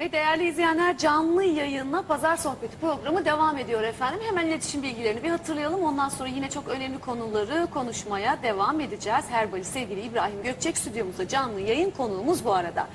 Ve değerli izleyenler canlı yayınla Pazar Sohbeti programı devam ediyor efendim. Hemen iletişim bilgilerini bir hatırlayalım. Ondan sonra yine çok önemli konuları konuşmaya devam edeceğiz. Herbali sevgili İbrahim Gökçek stüdyomuzda canlı yayın konuğumuz bu arada.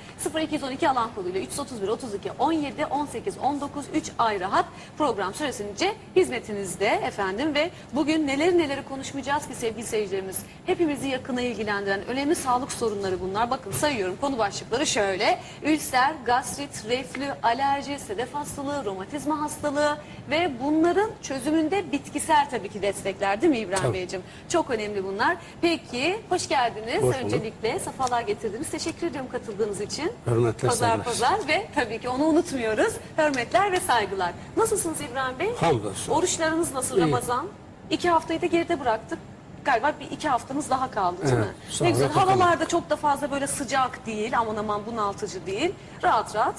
0212 alan koduyla 331 32 17 18 19 3 ayrı hat program süresince hizmetinizde efendim ve bugün neleri neleri konuşmayacağız ki sevgili seyircilerimiz. Hepimizi yakına ilgilendiren önemli sağlık sorunları bunlar. Bakın sayıyorum konu başlıkları şöyle. Ülser, gastrit, reflü, alerji, sedef hastalığı, romatizma hastalığı ve bunların çözümünde bitkisel tabii ki destekler değil mi İbrahim Tabii. Beyciğim? Çok önemli bunlar. Peki hoş geldiniz. Hoş. Öncelikle safalar getirdiniz. Teşekkür ediyorum katıldığınız için. Hürmetler, Pazar saygılar. pazar ve tabii ki onu unutmuyoruz. Hürmetler ve saygılar. Nasılsınız İbrahim Bey? Hamdolsun. Oruçlarınız nasıl İyi. Ramazan? İki haftayı da geride bıraktık. Galiba bir iki haftamız daha kaldı değil Evet, mi? Ne güzel. bakalım. Havalar da çok da fazla böyle sıcak değil. Aman aman bunaltıcı değil. Rahat rahat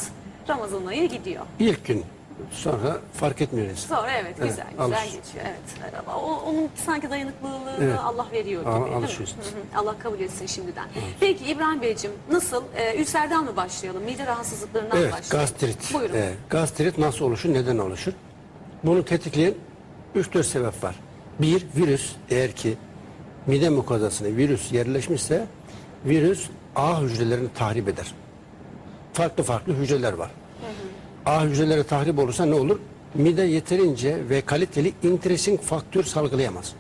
Ramazan ayı gidiyor. İlk gün sonra fark etmiyoruz. Sonra evet Evet, güzel güzel geçiyor. Evet. O- onun sanki dayanıklılığını Evet. Allah veriyor gibi. Al-. Hı hı. Allah kabul etsin şimdiden. Peki İbrahim Beyciğim nasıl? Ee, ülserden mi başlayalım? Mide rahatsızlıklarından Evet, başlayalım? gastrit. Buyurun. Evet, gastrit nasıl oluşur, neden oluşur? Bunu tetikleyen 3-4 sebep var. Bir, virüs eğer ki mide mukozasına virüs yerleşmişse virüs A hücrelerini tahrip eder. Farklı farklı hücreler var. A hücreleri tahrip olursa ne olur? Mide yeterince ve kaliteli intrinsic faktör salgılayamaz.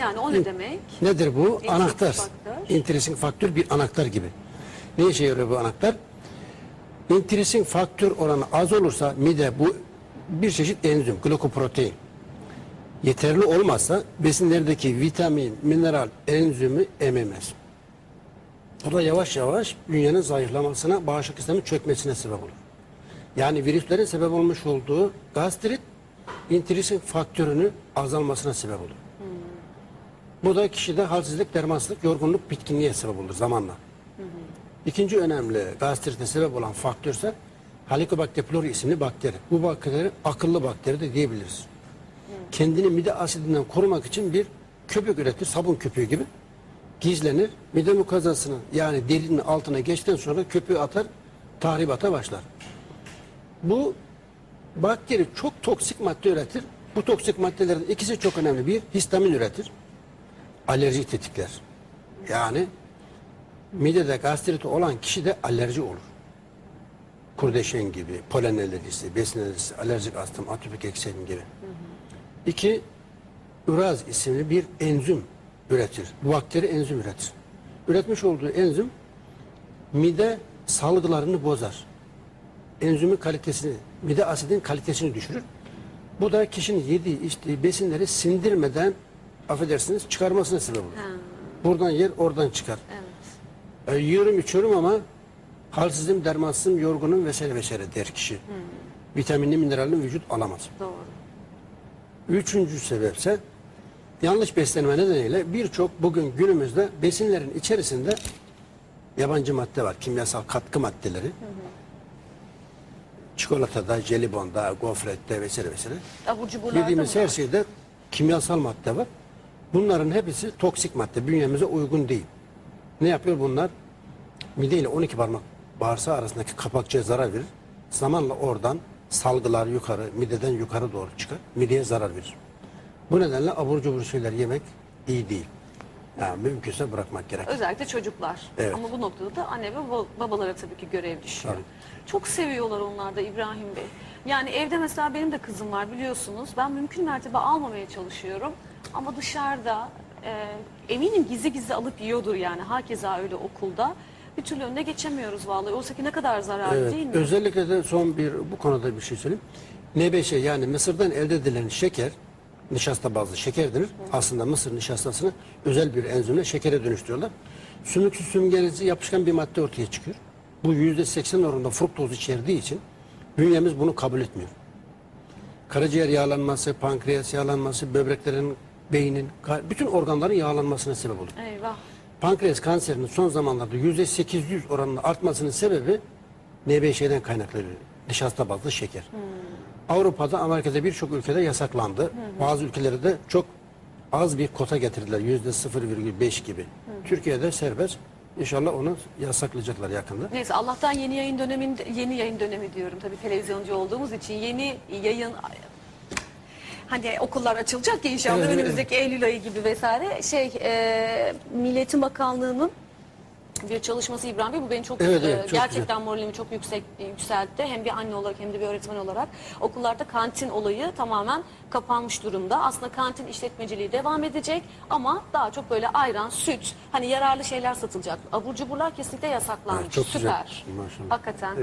Yani o ne demek? Nedir bu? Intrinsic anahtar. faktör. Intrinsic faktör bir anahtar gibi. Ne işe yarıyor bu anahtar? Intrinsic faktör oranı az olursa mide bu bir çeşit enzim, glikoprotein. Yeterli olmazsa besinlerdeki vitamin, mineral, enzimi ememez. Bu da yavaş yavaş bünyenin zayıflamasına, bağışıklık sisteminin çökmesine sebep olur. Yani virüslerin sebep olmuş olduğu gastrit, intrinsic faktörünü azalmasına sebep olur. Bu da kişide halsizlik, dermansızlık, yorgunluk, bitkinliğe sebep olur zamanla. İkinci önemli gastrite sebep olan faktör ise Helicobacter pylori isimli bakteri. Bu bakteri akıllı bakteri de diyebiliriz. Kendini mide asidinden korumak için bir köpük üretir, sabun köpüğü gibi. Gizlenir, mide mukozasının yani derinin altına geçtikten sonra köpüğü atar, tahribata başlar. Bu bakteri çok toksik madde üretir. Bu toksik maddelerin ikisi çok önemli. Bir, histamin üretir alerji tetikler. Yani midede gastriti olan kişi de alerji olur. Kurdeşen gibi, polen alerjisi, besin alerjisi, alerjik astım, atopik ekserim gibi. İki, üraz isimli bir enzim üretir. Bu bakteri enzim üretir. Üretmiş olduğu enzim mide salgılarını bozar. Enzimin kalitesini, mide asidin kalitesini düşürür. Bu da kişinin yediği, içtiği besinleri sindirmeden affedersiniz çıkarmasına sebep olur. Buradan yer, oradan çıkar. Evet. E, yiyorum, içiyorum ama halsizim, dermansızım, yorgunum vesaire vesaire der kişi. Vitaminli, mineralini vücut alamaz. Doğru. Üçüncü sebepse yanlış beslenme nedeniyle birçok bugün günümüzde besinlerin içerisinde yabancı madde var. Kimyasal katkı maddeleri. Çikolatada, jelibonda, gofrette vesaire vesaire. Abur cuburlarda Yediğimiz her şeyde kimyasal madde var. Bunların hepsi toksik madde. Bünyemize uygun değil. Ne yapıyor bunlar? Mide ile 12 parmak bağırsağı arasındaki kapakçıya zarar verir. Zamanla oradan salgılar yukarı, mideden yukarı doğru çıkar. Mideye zarar verir. Bu nedenle abur cubur şeyler yemek iyi değil. Yani mümkünse bırakmak gerek. Özellikle çocuklar. Evet. Ama bu noktada da anne ve baba- babalara tabii ki görev düşüyor. Tabii. Çok seviyorlar onlar da İbrahim Bey. Yani evde mesela benim de kızım var biliyorsunuz. Ben mümkün mertebe almamaya çalışıyorum. Ama dışarıda e, eminim gizli gizli alıp yiyordur yani. Hakeza öyle okulda. Bir türlü önüne geçemiyoruz vallahi. Oysa ki ne kadar zararlı Evet, değil mi? özellikle de son bir bu konuda bir şey söyleyeyim. Nebeşe yani Mısır'dan elde edilen şeker, nişasta bazlı şeker denir. Aslında Mısır nişastasını özel bir enzimle şekere dönüştürüyorlar. Sümüksüz sümgerisi yapışkan bir madde ortaya çıkıyor. Bu yüzde seksen oranında fruktoz içerdiği için bünyemiz bunu kabul etmiyor. Karaciğer yağlanması, pankreas yağlanması, böbreklerin, beynin, bütün organların yağlanmasına sebep olur. Eyvah. Pankreas kanserinin son zamanlarda yüzde 800 oranında artmasının sebebi NBŞ'den kaynaklanıyor. Nişasta bazlı şeker. Avrupa'da, Amerika'da birçok ülkede yasaklandı. Bazı ülkelerde de çok az bir kota getirdiler. Yüzde 0,5 gibi. Türkiye'de serbest. İnşallah onu yasaklayacaklar yakında. Neyse Allah'tan yeni yayın döneminde yeni yayın dönemi diyorum tabii televizyoncu olduğumuz için yeni yayın hani okullar açılacak ya inşallah Evet, evet, önümüzdeki Eylül ayı gibi vesaire şey e, Milliyetin Bakanlığı'nın bir çalışması İbrahim Bey bu beni çok, Evet, e, evet, çok gerçekten moralimi çok yüksek yükseltti. Hem bir anne olarak hem de bir öğretmen olarak okullarda kantin olayı tamamen kapanmış durumda. Aslında kantin işletmeciliği devam edecek ama daha çok böyle ayran, süt, hani yararlı şeyler satılacak. Abur cuburlar kesinlikle yasaklanmış. Evet, çok güzel. Süper. Maşallah. Hakikaten.